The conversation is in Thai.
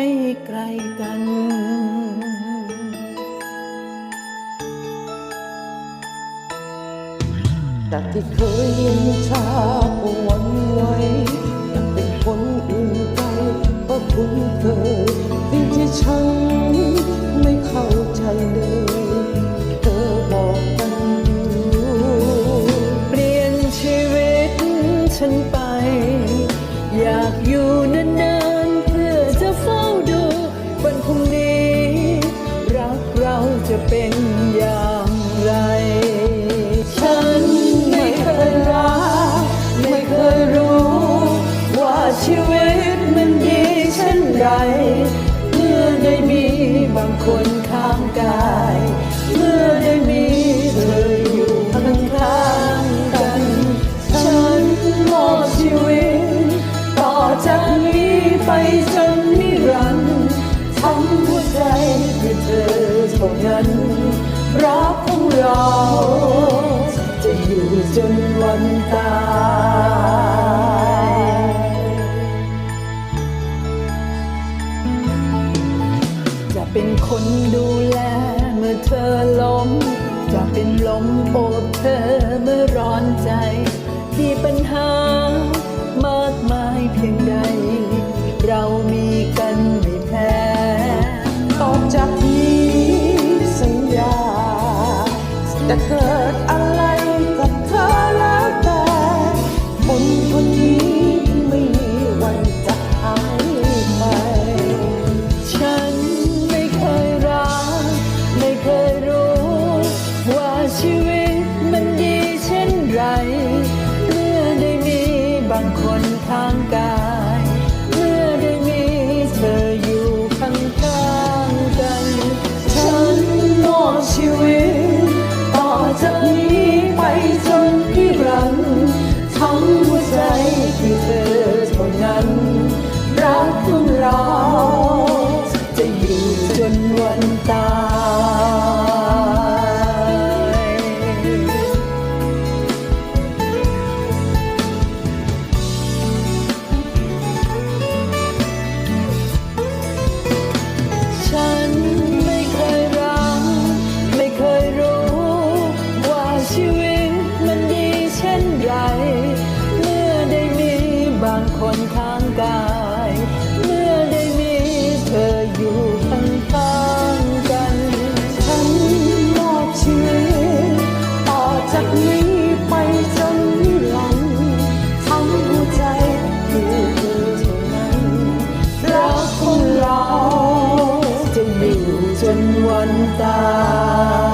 ไม่ไกลกัน จากที่เคยเย็นชาปวนไว้ยังเป็นคนอื่นใจก็คุ้นเคยสิ่งที่ฉันไม่เข้าใจเลยเธอบอกกันอยู่เปลี่ยนชีวิตฉันไป อยากอยู่ ราจะเป็นอย่างไร ฉันไม่เคยรัก ไม่เคยรู้ ว่าชีวิตมันดีเช่นไร เมื่อได้มีบางคนข้างกาย เมื่อได้มีเธออยู่ข้างๆกัน ฉันมอบชีวิต ต่อจากนี้ไปจนนิรันดร์ทำหัวใจให้เธอ เท่านั้นรักของเรา จะอยู่จนวันตายจะเป็นคนดูแลเมื่อเธอล้ม จะเป็นลมโอบเธอเมื่อร้อนใจ ที่ปัญหา ดอะไรกับเธอแล้วแต่คนคนนี้ไม่มีวันจะหายไป ฉันไม่เคยรัก ไม่เคยรู้ ว่าชีวิตมันดีเช่นไร เมื่อได้มีบางคนข้างกาย คนข้างกาย เมื่อได้มีเธออยู่ข้างๆกัน ฉันมอบชีวิตต่อจากนี้ไปจนนิรันดร์ทั้งหัวใจคือเธอเท่านั้นรักของเราจะอยู่จนวันตาย